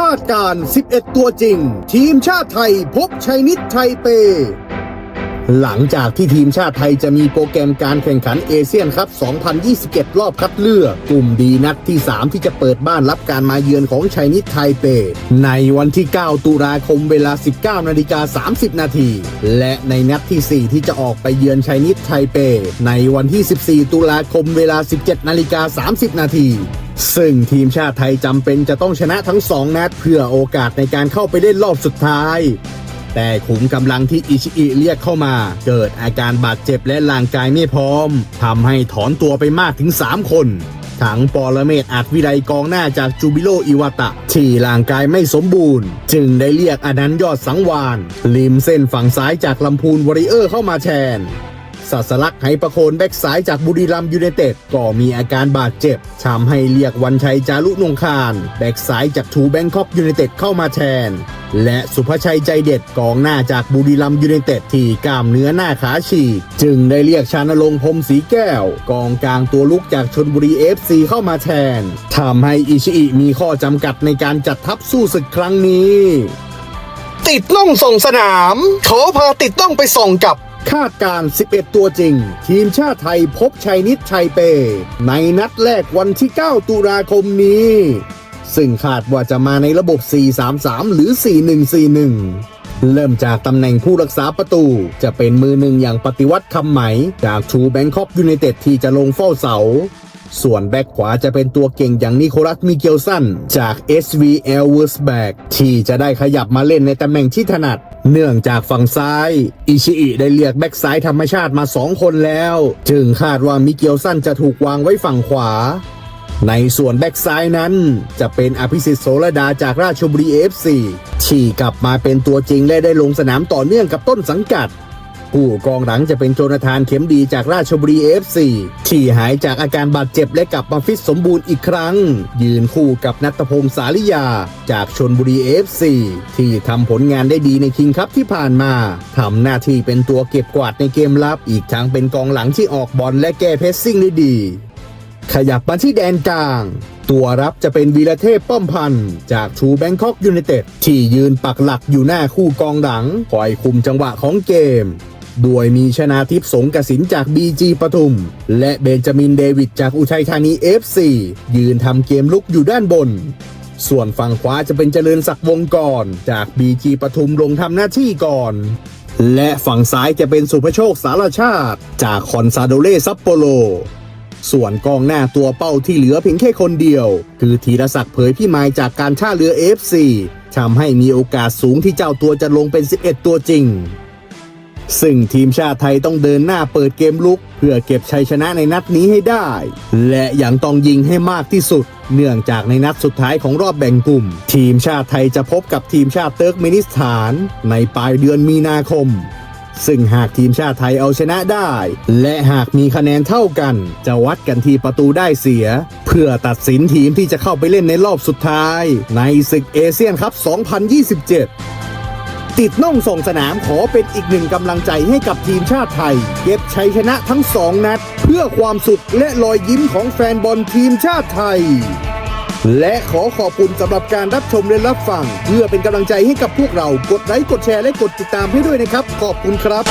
คาดการ 11 ตัวจริง ทีมชาติไทยพบชัยนิดไทเป หลังจากที่ทีมชาติไทยจะมีโปรแกรมการแข่งขันเอเชียนคัพ2021 รอบคัดเลือก กลุ่มดีนัดที่ 3 ที่จะเปิดบ้านรับการมาเยือนของชัยนิดไทเป ในวันที่ 9 ตุลาคมเวลา 19นาฬิกา30 นาที และในนัดที่ 4 ที่จะออกไปเยือนชัยนิดไทเป ในวันที่ 14 ตุลาคมเวลา 17นาฬิกา30 นาที ซึ่งทีมชาติไทยจำเป็นจะต้องชนะทั้ง2นัดเพื่อโอกาสในการเข้าไปเล่นรอบสุดท้าย แต่ขุมกำลังที่อิชิอิเรียกเข้ามา เกิดอาการบาดเจ็บและร่างกายไม่พร้อมทำให้ถอนตัวไปมากถึง 3 คนทั้งปรเมศอาจวิไลกองหน้าจากจูบิโลอิวาตะ ที่ร่างกายไม่สมบูรณ์ จึงได้เรียกอนันต์ยอดสังวาน ริมเส้นฝั่งซ้ายจากลำพูนวอริเออร์เข้ามาแทน สัสลักไหประโคนแบ็กซ้ายจากบุรีรัมย์ยูไนเต็ดก็มีอาการบาดเจ็บทำให้เรียกวันชัยจารุนงคารแบ็กซ้ายจากทูแบงคอกยูไนเต็ดเข้ามาแทน และสุภชัยใจเด็ดกองหน้าจากบุรีรัมย์ยูไนเต็ดที่กล้ามเนื้อหน้าขาฉีกจึงได้เรียกชานลงค์พรมสีแก้ว กองกลางตัวลุกจากชนบุรีเอฟซีเข้ามาแทนทำให้อิชิอิมีข้อจำกัดในการจัดทัพสู้ศึกครั้งนี้ ติดล่องส่งสนามขอพาติดต้องไปส่งกับ คาดการ 11 ตัวจริง ทีมชาติไทยพบชัยนิดชัยเป ในนัดแรกวันที่ 9 ตุลาคมนี้ ซึ่งคาดว่าจะมาในระบบ 433 หรือ 4141 เริ่มจากตำแหน่งผู้รักษาประตู จะเป็นมือหนึ่งอย่างปฏิวัติคำไหม จากชูแบงคอกยูไนเต็ดที่จะลงเฝ้าเสา ส่วนแบ็กขวาจะเป็นตัวเก่งอย่างนิโคลัสมิเกลสันจาก SVL w o r s b a c k ที่จะได้ขยับมาเล่นในตำแหน่งที่ถนัด เนื่องจากฝั่งซ้าย อิชิอิได้เรียกแบ็กซ้ายธรรมชาติมา 2 คนแล้ว จึงคาดว่ามิเกลสันจะถูกวางไว้ฝั่งขวาในส่วนแบ็กซ้ายนั้น จะเป็นอภิสิทธิ์โสระดาจากราชบุรีเอฟซีที่กลับมาเป็นตัวจริงและได้ลงสนามต่อเนื่องกับต้นสังกัด ผู้กองหลังจะเป็นโจนาธานเข็มดีจากราชบุรีเอฟซีที่หายจากอาการบาดเจ็บและกลับมาฟิตสมบูรณ์อีกครั้ง ยืนคู่กับนัตพงศ์สาลิยา จากชนบุรีเอฟซีที่ทำผลงานได้ดีในคิงคัพที่ผ่านมาทำหน้าที่เป็นตัวเก็บกวาดในเกมรับ อีกทั้งเป็นกองหลังที่ออกบอลและแก้เพสซิ่งได้ดี ขยับมาที่แดนกลางตัวรับจะเป็นวีรเทพป้อมพันธ์จากชูแบงคอกยูไนเต็ดที่ยืนปักหลักอยู่หน้าคู่กองหลังคอยคุมจังหวะของเกม ด้วยมีชนาทิพย์สงกสินจาก BG ปทุม และเบนจามินเดวิดจากอุทัยธานี FC ยืนทำเกมลุกอยู่ด้านบน ส่วนฝั่งขวาจะเป็นเจริญศักดิ์วงกรจาก BG ปทุมลงทำหน้าที่ก่อน และฝั่งซ้ายจะเป็นสุภโชคสารชาติ จากคอนซาโดเล่ซัปโปโลส่วนกองหน้าตัวเป้าที่เหลือเพียงแค่คนเดียว คือธีรศักดิ์เผยพี่มายจากการท่าเรือ FC ทำให้มีโอกาสสูงที่เจ้าตัวจะลงเป็น 11 ตัวจริง ซึ่งทีมชาติไทยต้องเดินหน้าเปิดเกมลุก เพื่อเก็บชัยชนะในนัดนี้ให้ได้ และยังต้องยิงให้มากที่สุด เนื่องจากในนัดสุดท้ายของรอบแบ่งกลุ่ม ทีมชาติไทยจะพบกับทีมชาติเติร์กเมนิสถาน ในปลายเดือนมีนาคม ซึ่งหากทีมชาติไทยเอาชนะได้ และหากมีคะแนนเท่ากัน จะวัดกันที่ประตูได้เสีย เพื่อตัดสินทีมที่จะเข้าไปเล่นในรอบสุดท้าย ในศึกเอเชียนคัพ 2027 ติดน่องส่งสนามขอเป็นอีกหนึ่งกำลังใจให้กับทีมชาติไทย เก็บชัยชนะทั้งสองนัด เพื่อความสุขและรอยยิ้มของแฟนบอลทีมชาติไทย และขอขอบคุณสำหรับการรับชมและรับฟัง เพื่อเป็นกำลังใจให้กับพวกเรากดไลค์กดแชร์และกดติดตามให้ด้วยนะครับ ขอบคุณครับ